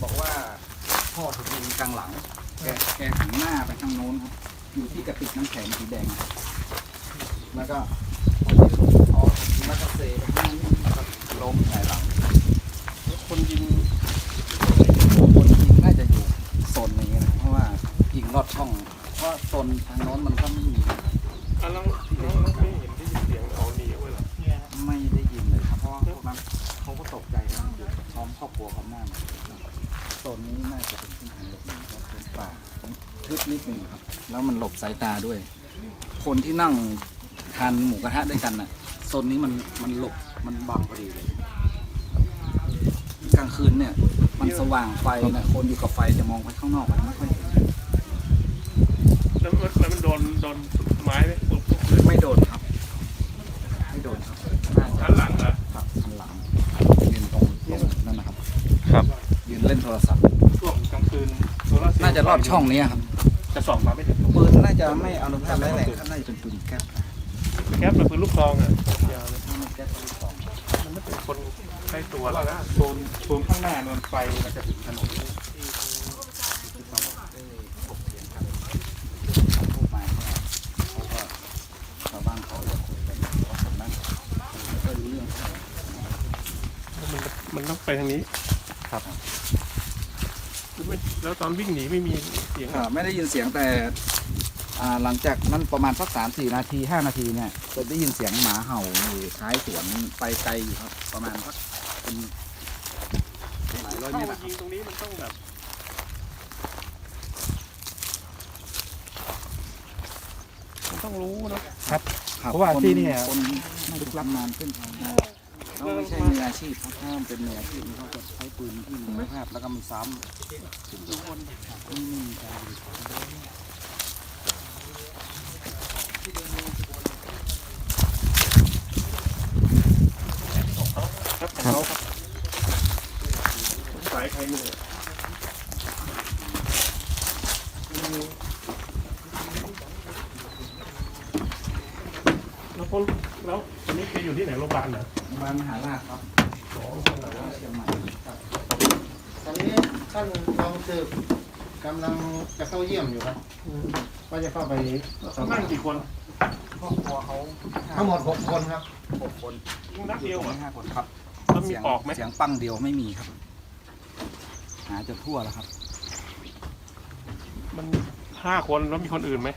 บอกว่าพ่อถูกยิงกลางหลัง แกแกหันหน้าไปทางโน้นครับอยู่ที่กระติกน้ำแข็งสีแดงแล้วก็พอมานก็เซไปข้างนี้มันก็ล้มหงายหลังแล้วคนยิงคนยิงน่าจะอยู่โซนนี้นะเพราะว่ายิงรอดช่อง เพราะโซนทางโน้นมันก็ไม่มีแล้วแล้วแล้ไม่เห็นได้ยินเสียงเขาหนีไว้เหรอไม่ได้ยินเลยครับเพราะว่าพวกนั้นเขาก็ตกใจนะอยู่พร้อมครอบครัวเขามาก โซนนี้น่าจะเป็นเส้นทางหลบหนีครับเป็นป่าทึบนิดหนึ่งครับ แล้วมันหลบสายตาด้วย คนที่นั่งทานหมูกระทะด้วยกันน่ะโซนนี้มันมันหลบมันบังพอดีเลยกลางคืนเนี่ย มันสว่างไฟนะคนอยู่กับไฟจะมองไปข้างนอกมันไม่ค่อยเห็นแล้วมันแล้วมันโดนโดนไม้ไหมปุ๊บปุ๊บเลยไม่โดนครับ ไม่โดนครับน่าจะ ด้านหลังเหรอ ครับทันหลังยืนตรงตรงนั่นนะครับ ครับ ยืน เล่นโทรศัพท์ ช่วงกลางคืนโซลาร์เซลล์น่าจะลอดช่องนี้ครับจะส่องมาไม่ถึงปืนน่าจะไม่อนุภาพแรงครับน่าจะเป็นปืนแก๊ปนะแคปเป็นปืนลูกซองอะยาวเลยถ้ามันแก๊ปปืนสองมันไม่เป็นคนใกล้ตัวหรอกนะโซนโซนข้างหน้ามันไฟมันจะถึงถนนที่เขาบอกได้ถกเถียงกันพวกมาเนี่ยเขาก็ชาวบ้านเขาจะคุยกันเพราะผมนั่งไม่ค่อยรู้เรื่องเท่าไหร่มันมันต้องไปทางนี้ครับ ไม่แล้วตอนวิ่งหนีไม่มีเสียงอ่าไม่ได้ยินเสียงแต่อ่าหลังจากนั้นประมาณสักสามสี่นาทีห้านาทีเนี่ยจะได้ยินเสียงหมาเห่าอยู่ท้ายสวนไปไกลอยู่ครับ ประมาณสักเป็นหลายร้อยเมเข้าตรอะยิงตรงนี้มันต้องแบบมันต้องรู้เนอะ ครับเพราะว่าที่เนี่ย คนไม่ลึกลับนานขึ้นครับ เขาไม่ใช่มืออาชีพครับถ้ามเป็นมืออาชีพเขาจะใช้ปืนที่มีคุณภาพแล้วก็มีซ้ำถึงทุกคนไม่มีการบริการครับเขาครับสายใครไม่รู้แล้วคน แล้วตอนนี้แกอยู่ที่ไหนโรงพยาบาลเหรอบ้านมหาราชครับอ๋อเชียงใหม่ครับ ตอนนี้ท่านรองสืบกำลังจะเข้าเยี่ยมอยู่ครับก็จะเข้าไปสอบนั่งกี่คนครอบครัวเขาทั้งหมดหกคนครับหกคนยิงนัดเดียวเหรอห้าคนครับแล้วมีเสียงออกไหมเสียงปังเดียวไม่มีครับ หาจนทั่วแล้วครับ มันห้าคนแล้วมีคนอื่นไหม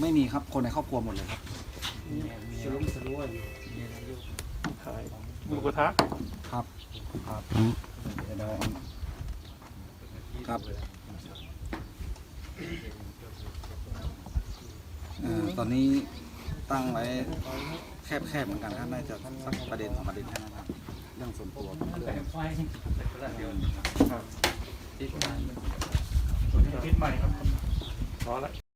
ไม่มีครับ คนในครอบครัวหมดเลยครับ สรุปสรุปอยู่ใช่หมูกระทะครับ ครับเดี๋ยวเราครับเอ่อตอนนี้ตั้งไว้แคบๆเหมือนกันครับน่าจะสักประเด็นสองประเด็นแค่นั้นครับเรื่องส่วนตัวของเรื่องพิษใหม่ครับพอละ